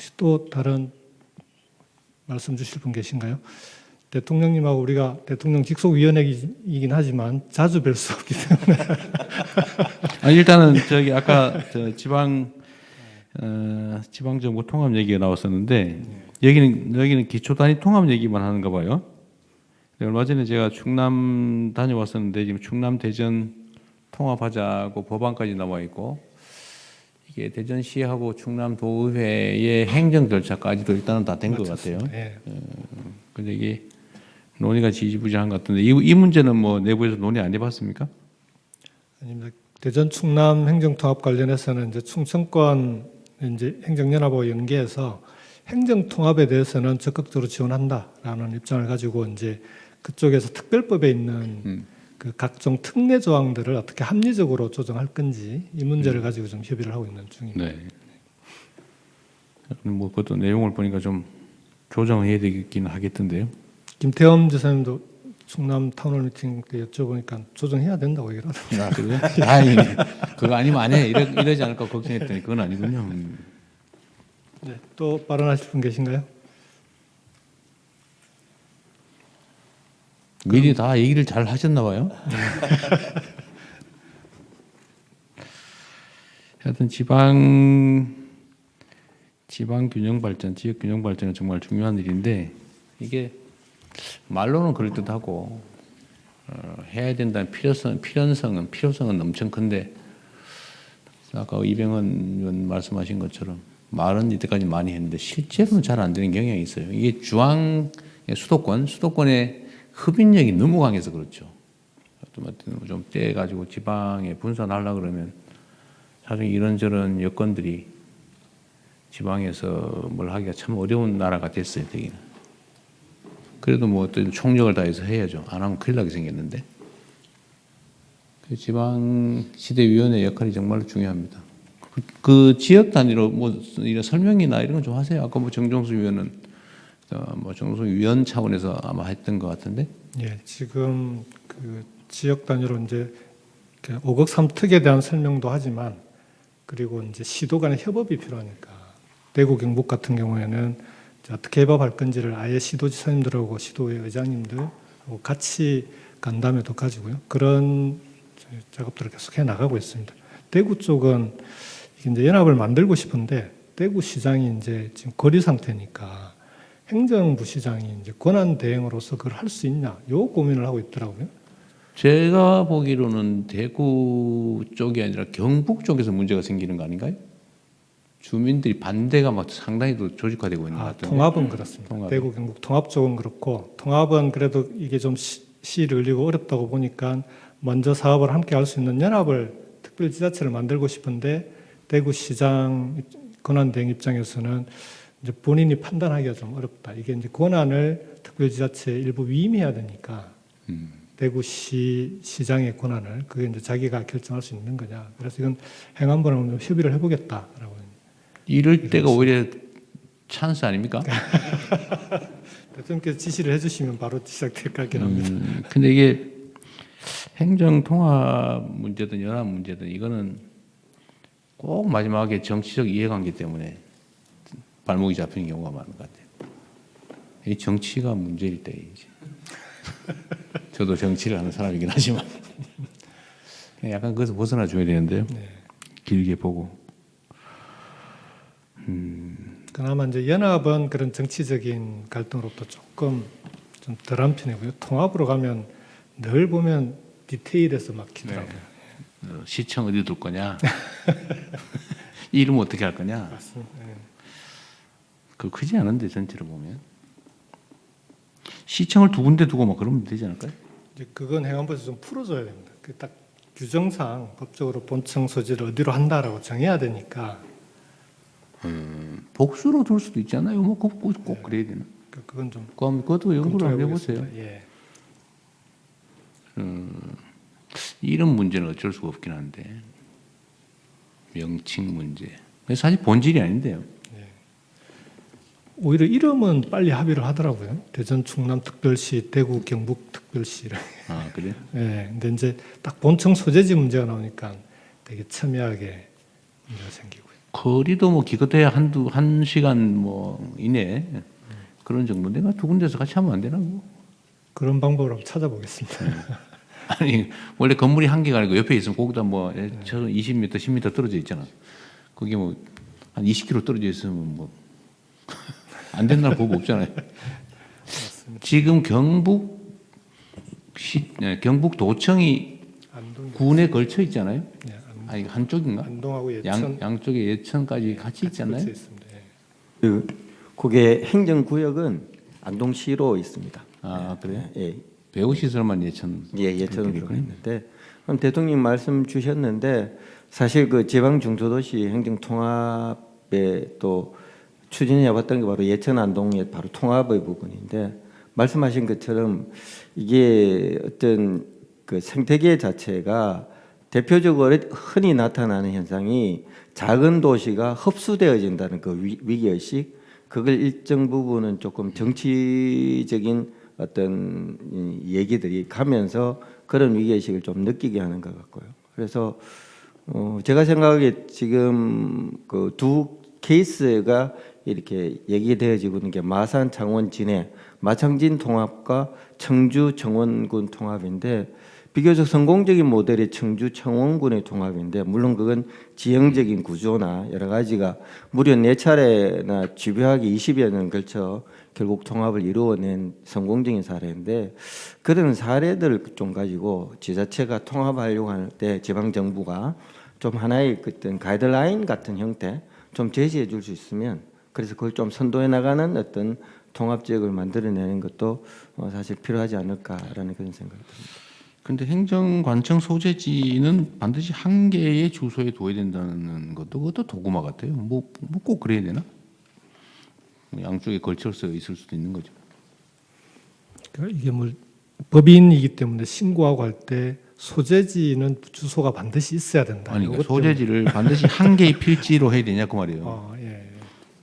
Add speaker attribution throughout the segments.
Speaker 1: 혹시 또 다른 말씀 주실 분 계신가요? 대통령님하고 우리가 대통령 직속위원회이긴 하지만 자주 뵐 수 없기 때문에
Speaker 2: 아, 일단은 저기 아까 저 지방 어, 지방 정부 통합 얘기가 나왔었는데 여기는 여기는 기초 단위 통합 얘기만 하는가 봐요. 근데 얼마 전에 제가 충남 다녀왔었는데 지금 충남 대전 통합하자고 법안까지 나와 있고 이게 대전시하고 충남 도의회의 행정 절차까지도 일단은 다 된 것 같아요.
Speaker 1: 예.
Speaker 2: 근데 이게 논의가 지지부진한 것 같은데 이, 이 문제는 뭐 내부에서 논의 안 해봤습니까?
Speaker 1: 아닙니다. 대전 충남 행정통합 관련해서는 이제 충청권 이제 행정연합하고 연계해서 행정통합에 대해서는 적극적으로 지원한다라는 입장을 가지고 이제 그쪽에서 특별법에 있는
Speaker 2: 음.
Speaker 1: 그 각종 특례 조항들을 어떻게 합리적으로 조정할 건지 이 문제를 가지고 좀 협의를 하고 있는 중입니다.
Speaker 2: 네. 뭐 그것도 내용을 보니까 좀 조정해야 되긴 하겠던데요.
Speaker 1: 김태엄 지사님도 충남 타운홀 미팅 때 여쭤보니까 조정해야 된다고 얘기를 하더라고요.
Speaker 2: 아, 그래요? 다행히 그거 아니면 안 해. 이러, 이러지 않을까 걱정했더니 그건 아니군요. 음.
Speaker 1: 네, 또 발언하실 분 계신가요?
Speaker 2: 미리 다 얘기를 잘 하셨나 봐요. 하여튼 지방 지방 균형 발전, 지역 균형 발전은 정말 중요한 일인데 이게 말로는 그럴 듯하고 어, 해야 된다는 필요성, 필연성은 필요성은 엄청 큰데 아까 이병헌 의원 말씀하신 것처럼 말은 이때까지 많이 했는데 실제로는 잘 안 되는 경향이 있어요. 이게 중앙 수도권, 수도권의 흡인력이 너무 강해서 그렇죠. 좀 떼가지고 지방에 분산하려 그러면 사실 이런저런 여건들이 지방에서 뭘 하기가 참 어려운 나라가 됐어요, 되기는. 그래도 뭐 어떤 총력을 다해서 해야죠. 안 하면 큰일 나게 생겼는데. 그 지방 시대위원회 역할이 정말로 중요합니다. 그, 그 지역 단위로 뭐 이런 설명이나 이런 건 좀 하세요. 아까 뭐 정종수 위원은 어, 뭐 정종수 위원 차원에서 아마 했던 것 같은데.
Speaker 1: 예, 지금 그 지역 단위로 이제 5억 3특에 대한 설명도 하지만 그리고 이제 시도 간의 협업이 필요하니까 대구 경북 같은 경우에는 어떻게 협업할 건지를 아예 시도지사님들하고 시도의 의장님들하고 같이 간담회도 가지고요. 그런 작업들을 계속 해 나가고 있습니다. 대구 쪽은 이제 연합을 만들고 싶은데 대구 시장이 이제 지금 거리 상태니까 행정부 시장이 이제 권한 대행으로서 그걸 할 수 있냐 요 고민을 하고 있더라고요.
Speaker 2: 제가 보기로는 대구 쪽이 아니라 경북 쪽에서 문제가 생기는 거 아닌가요? 주민들이 반대가 막 상당히 또 조직화되고 있는 것
Speaker 1: 아,
Speaker 2: 같은데.
Speaker 1: 통합은 그렇습니다.
Speaker 2: 통합이.
Speaker 1: 대구 경북 통합 쪽은 그렇고 통합은 그래도 이게 좀 시, 시를 올리고 어렵다고 보니까 먼저 사업을 함께 할 수 있는 연합을 특별지자체를 만들고 싶은데 대구 시장 권한 대행 입장에서는 이제 본인이 판단하기가 좀 어렵다. 이게 이제 권한을 특별지자체 일부 위임해야 되니까
Speaker 2: 음.
Speaker 1: 대구시 시장의 권한을 그게 이제 자기가 결정할 수 있는 거냐. 그래서 이건 행안부랑 협의를 해보겠다라고.
Speaker 2: 이럴 때가 오히려 찬스 아닙니까?
Speaker 1: 대통령께서 지시를 해주시면 바로 시작될 것 같긴 합니다.
Speaker 2: 음, 근데 이게 행정 통합 문제든 연합 문제든 이거는 꼭 마지막에 정치적 이해관계 때문에 발목이 잡히는 경우가 많은 것 같아요. 이 정치가 문제일 때 이제 저도 정치를 하는 사람이긴 하지만 약간 그것을 벗어나 줘야 되는데요.
Speaker 1: 네.
Speaker 2: 길게 보고
Speaker 1: 그나마 이제 연합은 그런 정치적인 갈등으로부터 조금 좀 덜한 편이고요. 통합으로 가면 늘 보면 디테일에서 막히더라고요.
Speaker 2: 어, 시청 어디 둘 거냐, 이름 어떻게 할 거냐,
Speaker 1: 맞습니다. 예.
Speaker 2: 그 크지 않은데 전체로 보면 시청을 두 군데 두고 막 그러면 되지 않을까요?
Speaker 1: 이제 그건 행안부에서 좀 풀어줘야 됩니다. 그 딱 규정상 법적으로 본청 소지를 어디로 한다라고 정해야 되니까
Speaker 2: 복수로 둘 수도 있잖아요. 뭐 꼭 꼭, 꼭 그래야 되나?
Speaker 1: 그- 그건 좀
Speaker 2: 그럼 그것도 연구를 한번 해보세요.
Speaker 1: 예.
Speaker 2: 이런 문제는 어쩔 수가 없긴 한데 명칭 문제. 사실 본질이 아닌데요.
Speaker 1: 오히려 이름은 빨리 합의를 하더라고요. 대전 충남 특별시, 대구 경북 특별시를.
Speaker 2: 아 그래?
Speaker 1: 예. 근데 이제 딱 본청 소재지 문제가 나오니까 되게 첨예하게 문제가 생기고요.
Speaker 2: 거리도 뭐 기껏해야 한두 한 시간 뭐 이내 그런 정도인데 두 군데서 같이 하면 안 되나 뭐.
Speaker 1: 그런 방법을 한번 찾아보겠습니다.
Speaker 2: 아니 원래 건물이 한 개가 아니고 옆에 있으면 거기다 뭐 저 20m, 10m 떨어져 있잖아. 그게 뭐한 20km 떨어져 있으면 뭐 안 된다는 법 없잖아요. 지금 경북 시 네, 경북 도청이
Speaker 1: 안동,
Speaker 2: 군에 걸쳐 있잖아요.
Speaker 1: 네, 안-
Speaker 2: 아니 한쪽인가?
Speaker 1: 안동하고 예천
Speaker 2: 양 양쪽에 예천까지 같이 있잖아요.
Speaker 1: 예.
Speaker 3: 그 그게 행정 구역은 안동시로 있습니다.
Speaker 2: 아 그래?
Speaker 3: 예,
Speaker 2: 배우 시설만 예천.
Speaker 3: 예, 예천으로 있는데 그럼 대통령 말씀 주셨는데 사실 그 지방 중소도시 행정 통합에 또 추진해 왔던 게 바로 예천 안동의 바로 통합의 부분인데 말씀하신 것처럼 이게 어떤 그 생태계 자체가 대표적으로 흔히 나타나는 현상이 작은 도시가 흡수되어진다는 그 위- 위기의식 그걸 일정 부분은 조금 정치적인 어떤 이 얘기들이 가면서 그런 위기의식을 좀 느끼게 하는 것 같고요. 그래서 어 제가 생각하기에 지금 그 두 케이스가 이렇게 얘기되어지고 있는 게 마산 창원 진해 마창진 통합과 청주 청원군 통합인데 비교적 성공적인 모델이 청주 청원군의 통합인데 물론 그건 지형적인 구조나 여러 가지가 무려 네 차례나 집요하게 20여 년 걸쳐 결국 통합을 이루어낸 성공적인 사례인데 그런 사례들을 좀 가지고 지자체가 통합하려고 할 때 지방 정부가 좀 하나의 어떤 가이드라인 같은 형태 좀 제시해 줄 수 있으면 그래서 그걸 좀 선도해 나가는 어떤 통합 지역을 만들어내는 것도 어, 사실 필요하지 않을까라는 그런 생각이 듭니다.
Speaker 2: 근데 행정관청 소재지는 반드시 한 개의 주소에 둬야 된다는 것도 그것도 도구마 같아요. 뭐꼭 그래야 되나? 뭐 양쪽에 걸쳐서 있을 수도 있는 거죠.
Speaker 1: 그러니까 이게 뭐 법인이기 때문에 신고하고 할 때 소재지는 주소가 반드시 있어야 된다.
Speaker 2: 아니 그러니까 소재지를 반드시 한 개의 필지로 해야 되냐 그 말이에요.
Speaker 1: 어.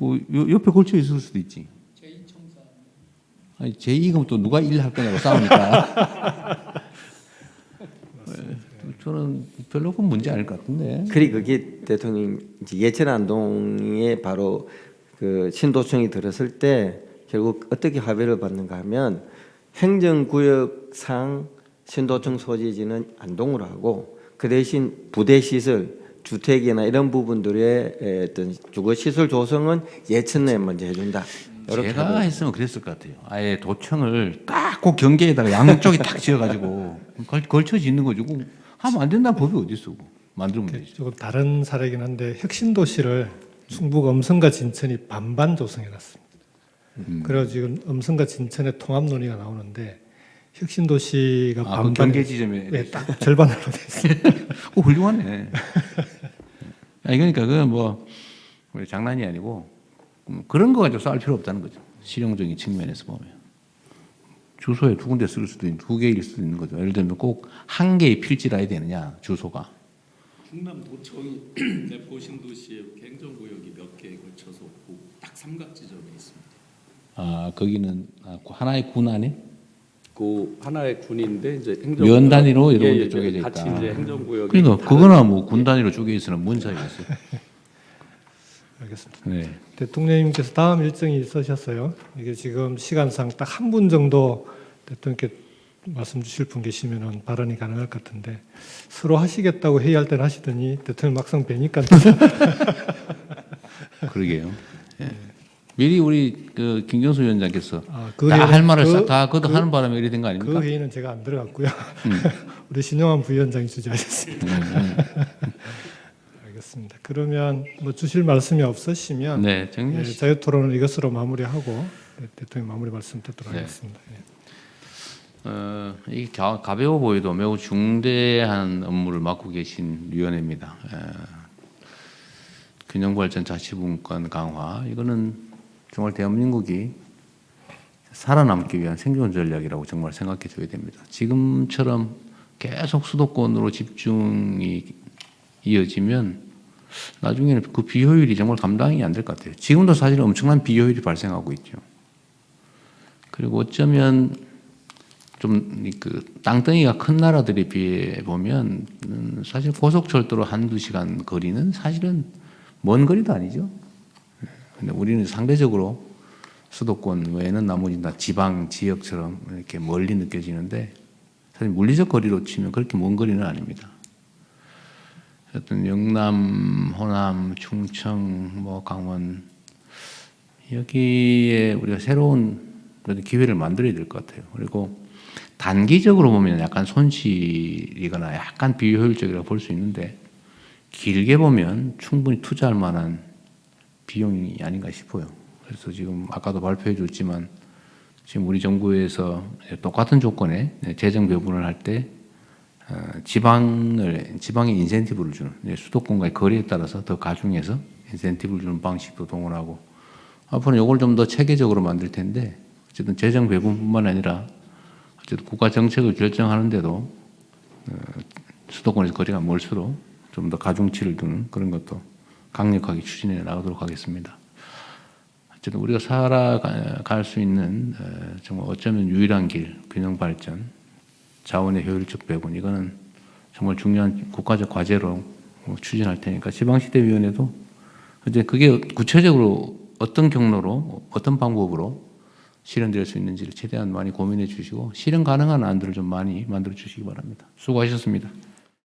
Speaker 2: 그 요- 옆에 걸쳐 있을 수도 있지. 아니 제2금 또 누가 일할 거냐고 싸우니까. 예, 저는 별로 큰 문제 아닐 것 같은데.
Speaker 3: 그리 그게 대통령 예천 안동에 바로 그 신도청이 들었을 때 결국 어떻게 합의를 받는가 하면 행정구역상 신도청 소지지는 안동으로 하고 그 대신 부대 시설 주택이나 이런 부분들의 에, 어떤 주거 시설 조성은 예천에 먼저 해준다.
Speaker 2: 제가 했으면 그랬을 것 같아요. 아예 도청을 딱 꼭 경계에다가 양쪽에 딱 지어가지고 걸, 걸쳐 짓는 거죠. 하면 안 된다는 법이 어디 있어? 만들면 되지.
Speaker 1: 조금 다른 사례긴 한데 혁신 도시를 충북 음성과 진천이 반반 조성해놨습니다.
Speaker 2: 음.
Speaker 1: 그래서 지금 음성과 진천의 통합 논의가 나오는데 혁신도시가
Speaker 2: 아, 그
Speaker 1: 반반
Speaker 2: 경계 지점에
Speaker 1: 네, 딱 절반으로. 어,
Speaker 2: 훌륭하네. 아니 그러니까 그건 뭐 우리 장난이 아니고 음, 그런 거 가지고 싸울 필요 없다는 거죠. 실용적인 측면에서 보면 주소에 두 군데 쓸 수도 있는 두 개일 수도 있는 거죠. 예를 들면 꼭 한 개의 필지라 해야 되느냐 주소가.
Speaker 4: 충남 도청이 내포 신도시의 행정구역이 몇 개에 걸쳐서 그딱 삼각 지점에 있습니다.
Speaker 2: 아 거기는 아, 그 하나의 군 안에
Speaker 4: 그 하나의 군인데 이제 행정
Speaker 2: 면 단위로 이런
Speaker 4: 예,
Speaker 2: 데
Speaker 4: 예,
Speaker 2: 쪼개져
Speaker 4: 같이
Speaker 2: 있다.
Speaker 4: 이제 행정구역이
Speaker 2: 그러니까 그거나 뭐 군 단위로 쪼개 있으면 뭔 차이가 있어요.
Speaker 1: 알겠습니다.
Speaker 2: 네.
Speaker 1: 대통령님께서 다음 일정이 있으셨어요. 이게 지금 시간상 딱 한 분 정도 대통령께 말씀 주실 분 계시면 발언이 가능할 것 같은데 서로 하시겠다고 회의할 때는 하시더니 대통령 막상 뵈니까
Speaker 2: 그러게요. 예. 미리 우리 그 김경수 위원장께서
Speaker 1: 아,
Speaker 2: 그다
Speaker 1: 회의는-
Speaker 2: 할 말을
Speaker 1: 그-
Speaker 2: 싹다 거듭
Speaker 1: 그-
Speaker 2: 하는 바람에 이래 된 거 아닙니까?
Speaker 1: 그 회의는 제가 안 들어갔고요. 우리 신영환 부위원장이 주재하셨습니다. 알겠습니다. 그러면 뭐 주실 말씀이 없으시면
Speaker 2: 네, 정리.
Speaker 1: 예, 자유토론을 이것으로 마무리하고 네, 대통령 마무리 말씀 듣도록
Speaker 2: 네.
Speaker 1: 하겠습니다. 예.
Speaker 2: 어, 이 가, 가벼워 보여도 매우 중대한 업무를 맡고 계신 위원회입니다. 에, 균형발전 자치분권 강화 이거는 정말 대한민국이 살아남기 위한 생존 전략이라고 정말 생각해 줘야 됩니다. 지금처럼 계속 수도권으로 집중이 이어지면 나중에는 그 비효율이 정말 감당이 안 될 것 같아요. 지금도 사실 엄청난 비효율이 발생하고 있죠. 그리고 어쩌면 좀 그 땅덩이가 큰 나라들에 비해 보면 음, 사실 고속철도로 한두 시간 거리는 사실은 먼 거리도 아니죠. 예. 근데 우리는 상대적으로 수도권 외에는 나머지 다 지방 지역처럼 이렇게 멀리 느껴지는데 사실 물리적 거리로 치면 그렇게 먼 거리는 아닙니다. 어떤 영남, 호남, 충청, 뭐 강원 여기에 우리가 새로운 기회를 만들어야 될 것 같아요. 그리고 단기적으로 보면 약간 손실이거나 약간 비효율적이라고 볼 수 있는데 길게 보면 충분히 투자할 만한 비용이 아닌가 싶어요. 그래서 지금 아까도 발표해 줬지만 지금 우리 정부에서 똑같은 조건에 재정 배분을 할때 어, 지방을 지방에 인센티브를 주는 이제 수도권과의 거리에 따라서 더 가중해서 인센티브를 주는 방식도 동원하고 앞으로 이걸 좀 더 체계적으로 만들 텐데 어쨌든 재정 배분뿐만 아니라 어쨌든 국가 정책을 결정하는데도 어, 수도권에서 거리가 멀수록 좀 더 가중치를 두는 그런 것도 강력하게 추진해 나가도록 하겠습니다. 어쨌든 우리가 살아갈 수 있는 어, 정말 어쩌면 유일한 길 균형 발전, 자원의 효율적 배분 이거는 정말 중요한 국가적 과제로 뭐 추진할 테니까 지방시대위원회도 이제 그게 구체적으로 어떤 경로로 어떤 방법으로 실현될 수 있는지를 최대한 많이 고민해 주시고 실현 가능한 안들을 좀 많이 만들어 주시기 바랍니다. 수고하셨습니다.